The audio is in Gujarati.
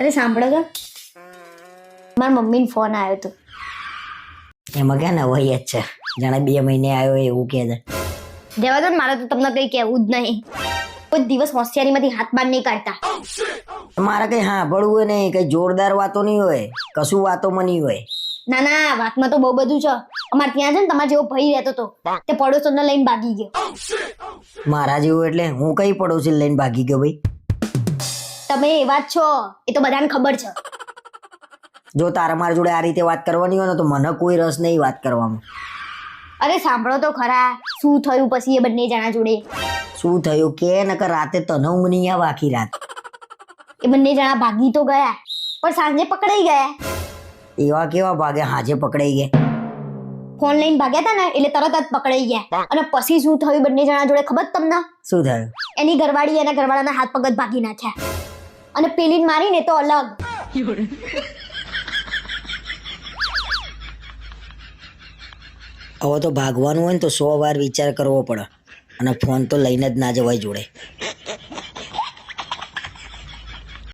અરે સાંભળો તો. મારા મમ્મીને ફોન આવ્યો હતો એમાં ક્યાં નવાઈ જ છે? જાણે બે મહિને આવ્યો એવું કે છે. દેવા દો ને મારે તો તમને કંઈ કહેવું જ નહીં. કોઈ દિવસ હોશિયારીમાંથી હાથ બાર નહીં કાઢતા. મારે કઈ સાંભળવું હોય નહીં કંઈ જોરદાર વાતો નહીં હોય કશું વાતોમાં નહીં હોય. ના ના વાતમાં તો બહુ બધું છે. અમારે ત્યાં છે ને તમારે જેવો ભાઈ રહેતો હતો તે પડોશોને લઈને ભાગી ગયો. મારા જેવું એટલે હું કઈ પડોશી લઈને ભાગી ગયો ભાઈ? તમે એવા જ છો? એ તો બધાને ખબર છે. જો તારા મારા જોડે આ રીતે વાત કરવાની હોય ને તો મને કોઈ રસ નહીં વાત કરવામાં. અરે સાંભળો તો ખરા શું થયું પછી એ બંને જણા જોડે? શું થયું કે નકર રાતે તને ઊંઘ નહીં આવે આખી રાત? એ બંને જણા ભાગી તો ગયા પણ સાંજે પકડાઈ ગયા. એવા કેવા ભાગે? હાજે પકડાઈ ગયા. ફોન લઈને ભાગ્યા હતા ને એટલે તરત જ પકડાઈ ગયા. અને પછી શું થયું બંને જણા જોડે ખબર તમને? શું થયું? એની ઘરવાળી એના ઘરવાળાના હાથ પગ જ ભાગી નાખ્યા. અને પેલીને મારીને તો અલગ. હવે તો ભાગવાનું હોય ને તો સો વાર વિચાર કરવો પડે. અને ફોન તો લઈને જ ના જવાય જોડે.